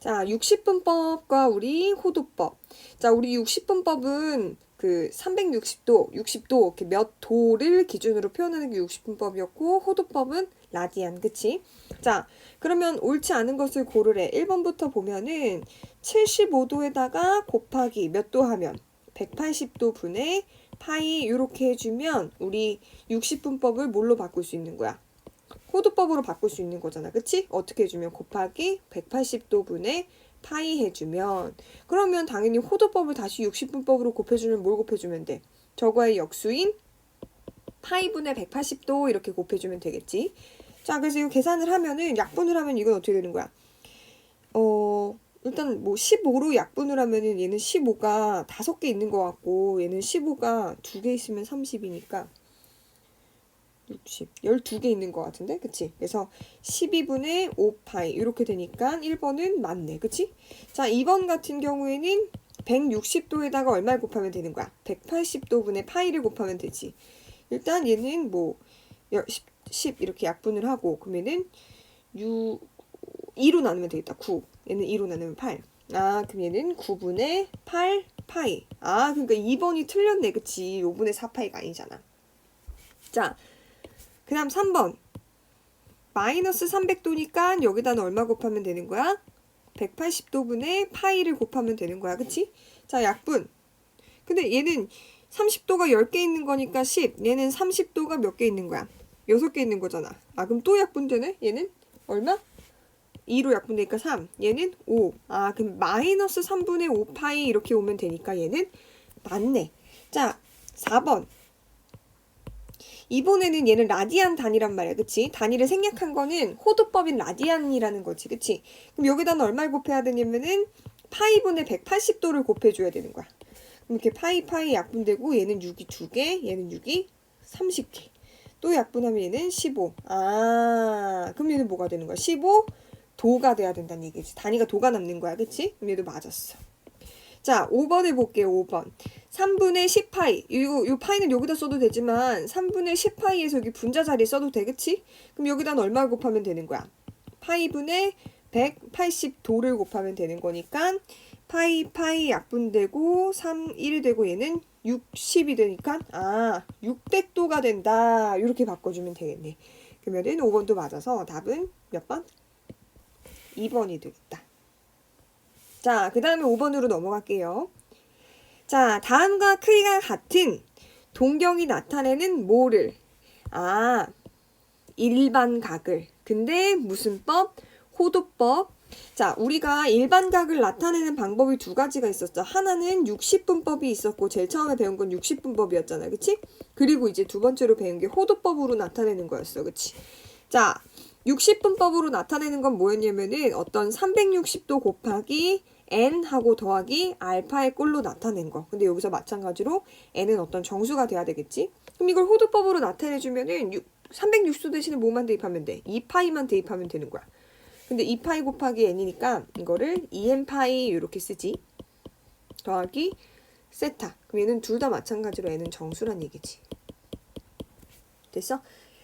자, 60분법과 우리 호도법. 자, 우리 60분법은 그 360도, 60도 이렇게 몇 도를 기준으로 표현하는 게 60분법이었고 호도법은 라디안, 그치? 자, 그러면 옳지 않은 것을 고르래. 1번부터 보면은 75도에다가 곱하기 몇 도 하면 180도 분의 파이 이렇게 해주면 우리 60분법을 뭘로 바꿀 수 있는 거야? 호도법으로 바꿀 수 있는 거잖아. 그치? 어떻게 해주면 곱하기 180도 분의 파이 해주면 그러면 당연히 호도법을 다시 60분법으로 곱해주면 뭘 곱해주면 돼? 저거의 역수인 파이분의 180도 이렇게 곱해주면 되겠지. 자, 그래서 이거 계산을 하면은 약분을 하면 이건 어떻게 되는 거야? 어, 일단 뭐 15로 약분을 하면은 얘는 15가 다섯 개 있는 것 같고 얘는 15가 두개 있으면 30이니까 60, 12개 있는 것 같은데? 그치? 그래서 12분의 5파이 이렇게 되니까 1번은 맞네. 그치? 자, 2번 같은 경우에는 160도에다가 얼마를 곱하면 되는 거야? 180도분의 파이를 곱하면 되지. 일단 얘는 뭐 10, 10 이렇게 약분을 하고 그러면은 6, 2로 나누면 되겠다. 9. 얘는 2로 나누면 8. 아, 그럼 얘는 9분의 8 파이. 아, 그러니까 2번이 틀렸네. 그치? 5분의 4 파이가 아니잖아. 자, 그 다음 3번. 마이너스 300도니까 여기다 는 얼마 곱하면 되는 거야? 180도분의 파이를 곱하면 되는 거야. 그치? 자, 약분. 근데 얘는 30도가 10개 있는 거니까 10. 얘는 30도가 몇 개 있는 거야? 6개 있는 거잖아. 아, 그럼 또 약분되네? 얘는 얼마? 2로 약분되니까 3. 얘는 5. 아, 그럼 마이너스 3분의 5파이 이렇게 오면 되니까 얘는 맞네. 자, 4번. 이번에는 얘는 라디안 단위란 말이야. 그치? 단위를 생략한 거는 호도법인 라디안이라는 거지. 그치? 그럼 여기다 는 얼마를 곱해야 되냐면은 파이분의 180도를 곱해줘야 되는 거야. 그럼 이렇게 파이 파이 약분되고 얘는 6이 2개, 얘는 6이 30개. 또 약분하면 얘는 15. 아, 그럼 얘는 뭐가 되는 거야? 15 도가 돼야 된다는 얘기지. 단위가 도가 남는 거야. 그치? 그럼 얘도 맞았어. 자, 5번 해볼게요. 5번. 3분의 10파이. 이거, 이 파이는 여기다 써도 되지만 3분의 10파이에서 여기 분자 자리에 써도 돼. 그치? 그럼 여기다 얼마 곱하면 되는 거야? 파이분의 180도를 곱하면 되는 거니까 파이 파이 약분되고 3, 1이 되고 얘는 60이 되니까 아 600도가 된다 이렇게 바꿔주면 되겠네 그러면은 5번도 맞아서 답은 몇 번? 2번이 되겠다 자 그 다음에 5번으로 넘어갈게요 자 다음과 크기가 같은 동경이 나타내는 뭐를 아 일반 각을 근데 무슨 법? 호도법 자, 우리가 일반 각을 나타내는 방법이 두 가지가 있었죠. 하나는 60분법이 있었고, 제일 처음에 배운 건 60분법이었잖아. 그치? 그리고 이제 두 번째로 배운 게 호도법으로 나타내는 거였어. 그치? 자, 60분법으로 나타내는 건 뭐였냐면은 어떤 360도 곱하기 n 하고 더하기 알파의 꼴로 나타낸 거. 근데 여기서 마찬가지로 n은 어떤 정수가 돼야 되겠지? 그럼 이걸 호도법으로 나타내주면은 360도 대신에 뭐만 대입하면 돼? 2파이만 대입하면 되는 거야. 근데 2파이 곱하기 n이니까 이거를 2n파이 이렇게 쓰지. 더하기 세타. 그럼 얘는 둘 다 마찬가지로 n은 정수란 얘기지. 됐어?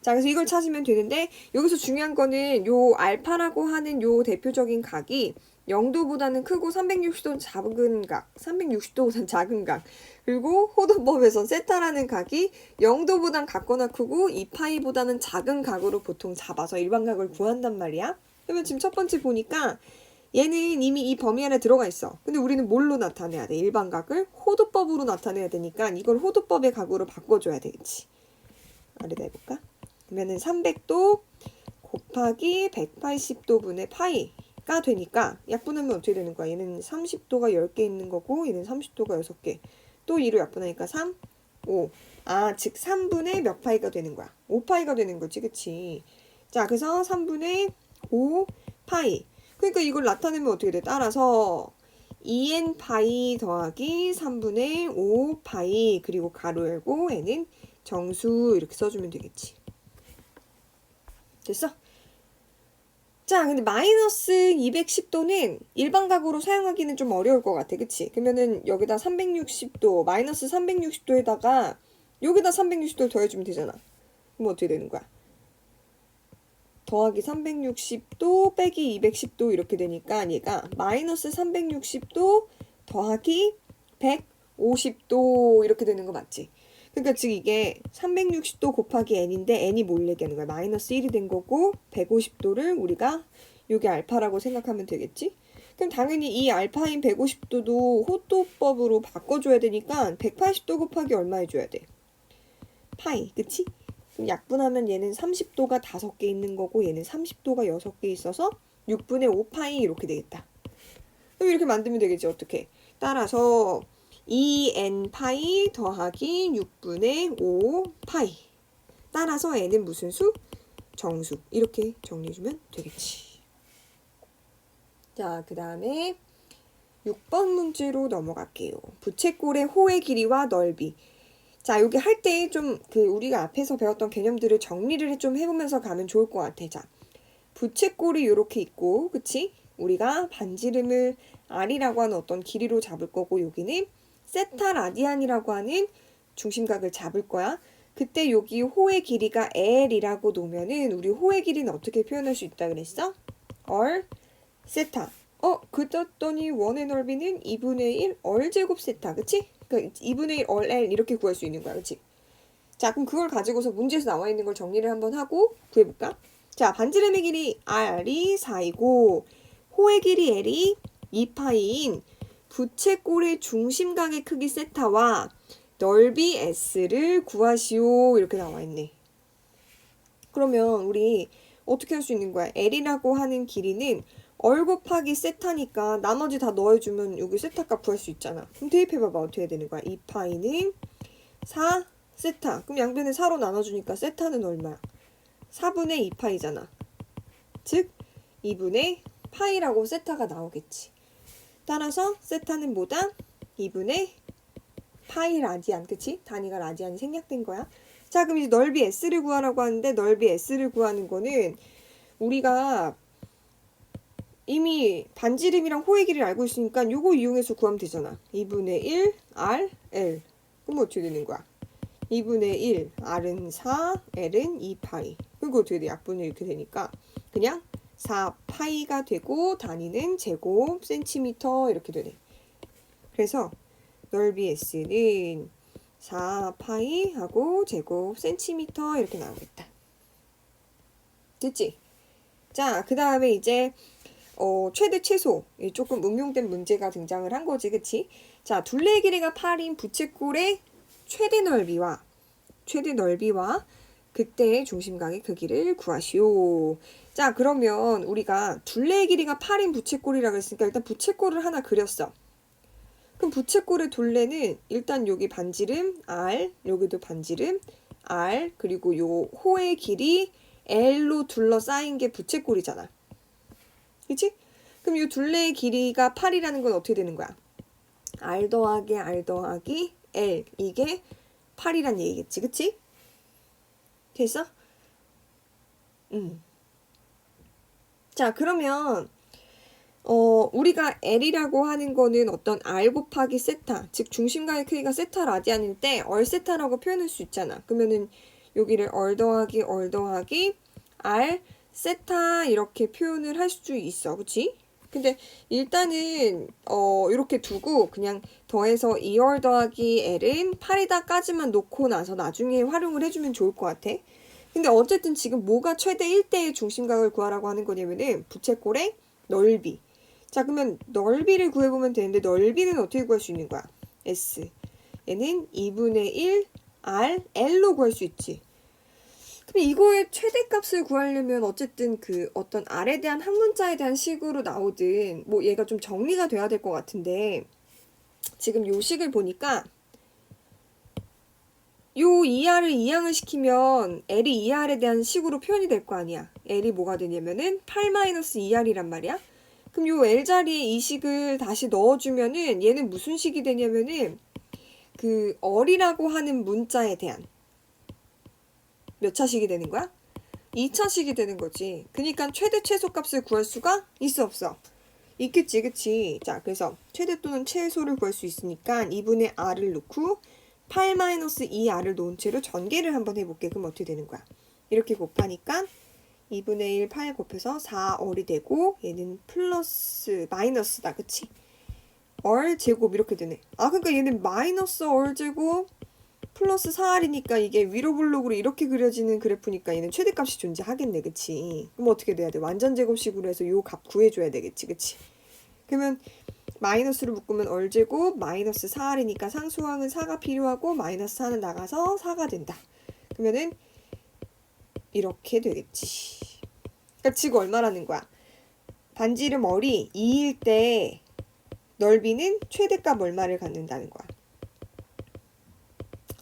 자, 그래서 이걸 찾으면 되는데 여기서 중요한 거는 요 알파라고 하는 요 대표적인 각이 0도보다는 크고 360도 작은 각, 360도보다는 작은 각, 그리고 호도법에서 세타라는 각이 0도보단 같거나 크고 2파이보다는 작은 각으로 보통 잡아서 일반각을 구한단 말이야. 그러면 지금 첫 번째 보니까 얘는 이미 이 범위 안에 들어가 있어. 근데 우리는 뭘로 나타내야 돼? 일반각을 호도법으로 나타내야 되니까 이걸 호도법의 각으로 바꿔줘야 되겠지. 아래다 해볼까? 그러면은 300도 곱하기 180도 분의 파이가 되니까 약분하면 어떻게 되는 거야? 얘는 30도가 10개 있는 거고 얘는 30도가 6개. 또 2로 약분하니까 3, 5. 아, 즉 3분의 몇 파이가 되는 거야? 5파이가 되는 거지, 그치? 자, 그래서 3분의 5 파이. 그러니까 이걸 나타내면 어떻게 돼? 따라서 2n 파이 더하기 3분의 5 파이 그리고 가로 열고 n은 정수 이렇게 써주면 되겠지. 됐어? 자, 근데 마이너스 210도는 일반각으로 사용하기는 좀 어려울 것 같아. 그치? 그러면은 여기다 360도, 마이너스 360도에다가 여기다 360도를 더해주면 되잖아. 그럼 어떻게 되는 거야? 더하기 360도 빼기 210도 이렇게 되니까 얘가 마이너스 360도 더하기 150도 이렇게 되는 거 맞지? 그러니까 즉 이게 360도 곱하기 n인데 n이 뭘 얘기하는 거야? 마이너스 1이 된 거고 150도를 우리가 요게 알파라고 생각하면 되겠지? 그럼 당연히 이 알파인 150도도 호도법으로 바꿔줘야 되니까 180도 곱하기 얼마 해줘야 돼? 파이, 그치? 그럼 약분하면 얘는 30도가 5개 있는 거고 얘는 30도가 6개 있어서 6분의 5파이 이렇게 되겠다. 그럼 이렇게 만들면 되겠지, 어떻게? 따라서 2n 파이 더하기 6분의 5 파이. 따라서 n은 무슨 수? 정수. 이렇게 정리해주면 되겠지. 자, 그 다음에 6번 문제로 넘어갈게요. 부채꼴의 호의 길이와 넓이. 자, 여기 할 때 좀 그 우리가 앞에서 배웠던 개념들을 정리를 좀 해보면서 가면 좋을 것 같아. 자, 부채꼴이 이렇게 있고, 그치? 우리가 반지름을 R이라고 하는 어떤 길이로 잡을 거고, 여기는 세타 라디안이라고 하는 중심각을 잡을 거야. 그때 여기 호의 길이가 L이라고 놓으면은 우리 호의 길이는 어떻게 표현할 수 있다 그랬어? 얼 세타. 어, 그랬더니 원의 넓이는 2분의 1 얼제곱 세타. 그치? 그 2분의 1얼 L 이렇게 구할 수 있는 거야. 그치? 자, 그럼 그걸 가지고서 문제에서 나와 있는 걸 정리를 한번 하고 구해볼까? 자, 반지름의 길이 R이 4이고 호의 길이 L이 2파인 부채꼴의 중심각의 크기 세타와 넓이 S를 구하시오. 이렇게 나와 있네. 그러면 우리 어떻게 할 수 있는 거야? L이라고 하는 길이는 얼 곱하기 세타니까 나머지 다 넣어주면 여기 세타 값 구할 수 있잖아. 그럼 대입해봐봐. 어떻게 되는 거야? 2파이는 4 세타. 그럼 양변을 4로 나눠주니까 세타는 얼마야? 4분의 2파이잖아. 즉 2분의 파이라고 세타가 나오겠지. 따라서 세타는 뭐다? 2분의 파이 라디안. 그치? 단위가 라디안이 생략된 거야. 자 그럼 이제 넓이 S를 구하라고 하는데 넓이 S를 구하는 거는 우리가 이미 반지름이랑 호의 길이를 알고 있으니까 요거 이용해서 구하면 되잖아. 2분의 1 R L. 그럼 어떻게 되는 거야? 2분의 1 R은 4 L은 2파이. 그리고 어떻게 돼? 약분이 이렇게 되니까 그냥 4 파이가 되고 단위는 제곱 센티미터 이렇게 되네. 그래서 넓이 S는 4 파이 하고 제곱 센티미터 이렇게 나오겠다. 됐지? 자, 그 다음에 이제 어, 최대 최소 이 조금 응용된 문제가 등장을 한 거지, 그치? 자, 둘레 길이가 8인 부채꼴의 최대 넓이와 최대 넓이와 그때의 중심각의 크기를 구하시오. 자, 그러면 우리가 둘레 길이가 8인 부채꼴이라고 했으니까 일단 부채꼴을 하나 그렸어. 그럼 부채꼴의 둘레는 일단 여기 반지름 R, 여기도 반지름 R, 그리고 요 호의 길이 L로 둘러싸인 게 부채꼴이잖아. 그치? 그럼 이 둘레의 길이가 8이라는 건 어떻게 되는 거야? R 더하기 R 더하기 L 이게 8이란 얘기겠지, 그치? 됐어? 음. 자, 그러면 어, 우리가 L이라고 하는 거는 어떤 R 곱하기 세타, 즉 중심각의 크기가 세타 라디안일 때 얼 세타라고 표현할 수 있잖아. 그러면은 여기를 얼 더하기 얼 더하기 R 세타 이렇게 표현을 할 수 있어. 그치? 근데 일단은 어 이렇게 두고 그냥 더해서 2월 더하기 L은 8이다까지만 놓고 나서 나중에 활용을 해주면 좋을 것 같아. 근데 어쨌든 지금 뭐가 최대 1대의 중심각을 구하라고 하는 거냐면은 부채꼴의 넓이. 자 그러면 넓이를 구해보면 되는데 넓이는 어떻게 구할 수 있는 거야? S. 얘는 2분의 1 R L로 구할 수 있지. 그럼 이거의 최대값을 구하려면 어쨌든 그 어떤 R에 대한 한 문자에 대한 식으로 나오든 뭐 얘가 좀 정리가 돼야 될 것 같은데 지금 요 식을 보니까 요 2R을 이항을 시키면 L이 2R에 대한 식으로 표현이 될 거 아니야. L이 뭐가 되냐면은 8-2R이란 말이야. 그럼 요 L 자리에 이 식을 다시 넣어주면은 얘는 무슨 식이 되냐면은 그 얼이라고 하는 문자에 대한 몇 차식이 되는 거야? 2차식이 되는 거지. 그러니까 최대 최소 값을 구할 수가 있어 없어? 있겠지, 그치? 자, 그래서 최대 또는 최소를 구할 수 있으니까 2분의 r을 넣고 8-2r을 놓은 채로 전개를 한번 해볼게. 그럼 어떻게 되는 거야? 이렇게 곱하니까 2분의 1 8 곱해서 4얼이 되고 얘는 플러스 마이너스다 그치? 얼 제곱 이렇게 되네 아 그러니까 얘는 마이너스 얼 제곱 플러스 4알이니까 이게 위로 블록으로 이렇게 그려지는 그래프니까 얘는 최대값이 존재하겠네 그치? 그럼 어떻게 돼야 돼? 완전 제곱식으로 해서 요 값 구해줘야 되겠지 그치? 그러면 마이너스로 묶으면 얼 제곱 마이너스 4알이니까 상수항은 4가 필요하고 마이너스 4는 나가서 4가 된다 그러면은 이렇게 되겠지. 그러니까 지금 얼마라는 거야? 반지 이름 얼이 2일 때 넓이는 최대값 얼마를 갖는다는 거야.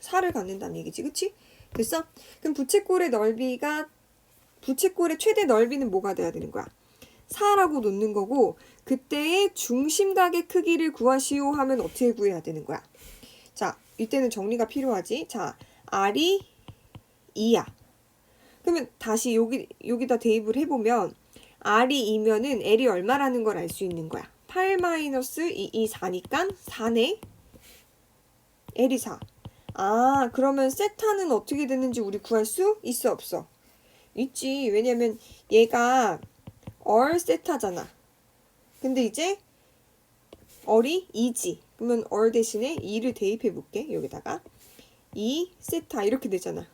4를 갖는다는 얘기지, 그치? 됐어? 그럼 부채꼴의 넓이가 부채꼴의 최대 넓이는 뭐가 돼야 되는 거야? 4라고 놓는 거고 그때의 중심각의 크기를 구하시오 하면 어떻게 구해야 되는 거야? 자, 이때는 정리가 필요하지. 자, R이 2야. 그러면 다시 여기 여기다 대입을 해보면 R이 2면은 L이 얼마라는 걸 알 수 있는 거야. 8 마이너스 2, 2, 4니까 4네. L이 4. 아, 그러면 세타는 어떻게 되는지 우리 구할 수 있어 없어? 있지. 왜냐면 얘가 얼 세타잖아. 근데 이제 얼이 2지. 그러면 얼 대신에 2를 대입해 볼게. 여기다가 2 세타 이렇게 되잖아.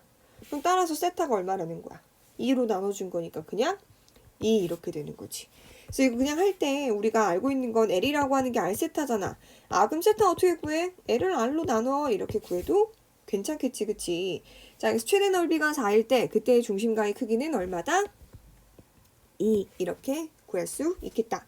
그럼 따라서 세타가 얼마라는 거야? 2로 나눠준 거니까 그냥 2 이렇게 되는 거지. 그래서 이거 그냥 할 때 우리가 알고 있는 건 L이라고 하는 게 R 세타잖아. 아 그럼 세타 어떻게 구해? L을 R로 나눠 이렇게 구해도 괜찮겠지 그치? 자 그래서 최대 넓이가 4일 때 그때의 중심가의 크기는 얼마다? 2 이렇게 구할 수 있겠다.